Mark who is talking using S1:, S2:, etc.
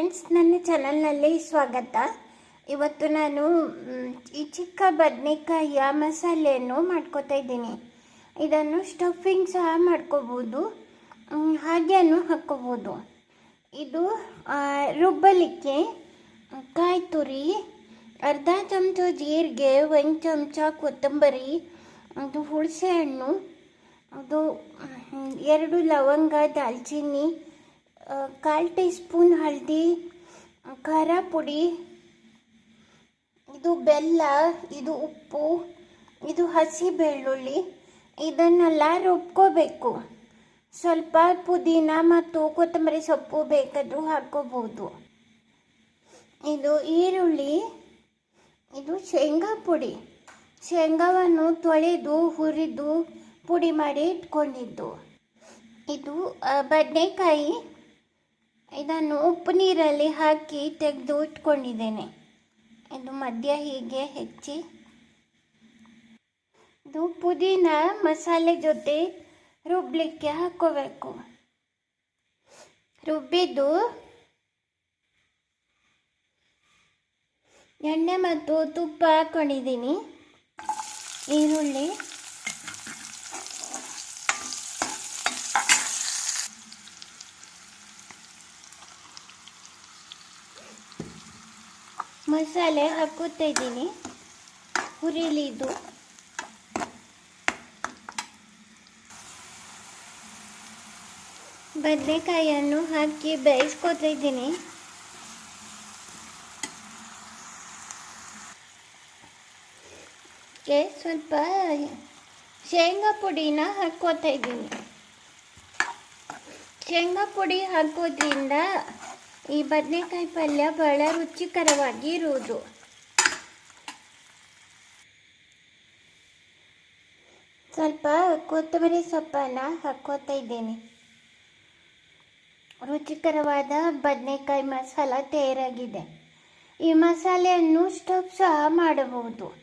S1: Friends, ನನ್ನ ಚಾನಲ್ನಲ್ಲಿ ಸ್ವಾಗತ. ಇವತ್ತು ನಾನು ಈ ಚಿಕ್ಕ ಬದನೆಕಾಯಿಯ ಮಸಾಲೆಯನ್ನು ಮಾಡ್ಕೋತಾ ಇದ್ದೀನಿ. ಇದನ್ನು ಸ್ಟಫಿಂಗ್ ಸಹ ಮಾಡ್ಕೋಬೋದು. ಹಾಗೇನು ಹಾಕ್ಕೋಬೋದು. ಇದು ರುಬ್ಬಲಿಕ್ಕೆ ಕಾಯಿ ತುರಿ, ಅರ್ಧ ಚಮಚ ಜೀರಿಗೆ, ಒಂದು ಚಮಚ ಕೊತ್ತಂಬರಿ ಅದು ಹುಣಸೆ ಹಣ್ಣು ಅದು ಎರಡು ಲವಂಗ, ದಾಲ್ಚಿನ್ನಿ ಕಾಲು ಟೀ ಸ್ಪೂನ್ ಹಳದಿ ಖಾರ ಪುಡಿ, ಇದು ಬೆಲ್ಲ, ಇದು ಉಪ್ಪು, ಇದು ಹಸಿ ಬೆಳ್ಳುಳ್ಳಿ, ಇದನ್ನೆಲ್ಲ ರುಬ್ಕೋಬೇಕು. ಸ್ವಲ್ಪ ಪುದೀನ ಮತ್ತು ಕೊತ್ತಂಬರಿ ಸೊಪ್ಪು ಬೇಕಾದರೂ ಹಾಕ್ಕೋಬೋದು. ಇದು ಈರುಳ್ಳಿ, ಇದು ಶೇಂಗಾ ಪುಡಿ. ಶೇಂಗಾವನ್ನು ತೊಳೆದು, ಹುರಿದು ಪುಡಿ ಮಾಡಿ ಇಟ್ಕೊಂಡಿದ್ದು. ಇದು ಬದನೆಕಾಯಿ ಇದನ್ನು ಉಪ್ಪು ನೀರಲ್ಲಿ ಹಾಕಿ ತೆಗೆದು ಇಟ್ಕೊಂಡಿದ್ದೇನೆ. ಇದು ಮಧ್ಯ ಹೀಗೆ ಹೆಚ್ಚಿ. ಇದು ಪುದೀನ ಮಸಾಲೆ ಜೊತೆ ರುಬ್ಬಲಿಕ್ಕೆ ಹಾಕೋಬೇಕು ರುಬ್ಬಿದ್ದು ಎಣ್ಣೆ ಮತ್ತು ತುಪ್ಪ ಹಾಕೊಂಡಿದ್ದೀನಿ. ಈರುಳ್ಳಿ. ಮಸಾಲೆ ಹಾಕುತ್ತಾ ಇದ್ದೀನಿ. ಹುರಿಲಿ ಇದು. ಬದನೆಕಾಯಿಯನ್ನು ಹಾಕಿ ಬೇಯಿಸ್ಕೊತಾ ಇದ್ದೀನಿ. ಗೆ ಸ್ವಲ್ಪ ಶೇಂಗಾ ಪುಡಿನ ಹಾಕ್ಕೋತಾ ಇದ್ದೀನಿ. ಶೇಂಗಾ ಪುಡಿ ಹಾಕೋದ್ರಿಂದ ಈ ಬದನೆಕಾಯಿ ಪಲ್ಯ ಬಹಳ ರುಚಿಕರವಾಗಿ ಇರುವುದು. ಸ್ವಲ್ಪ ಕೊತ್ತಂಬರಿ ಸೊಪ್ಪನ್ನು ಹಾಕೋತಾ ಇದ್ದೇನೆ. ರುಚಿಕರವಾದ ಬದನೆಕಾಯಿ ಮಸಾಲ ತಯಾರಾಗಿದೆ. ಈ ಮಸಾಲೆಯನ್ನು ಸ್ಟೋಪ್ ಸಹ ಮಾಡಬಹುದು.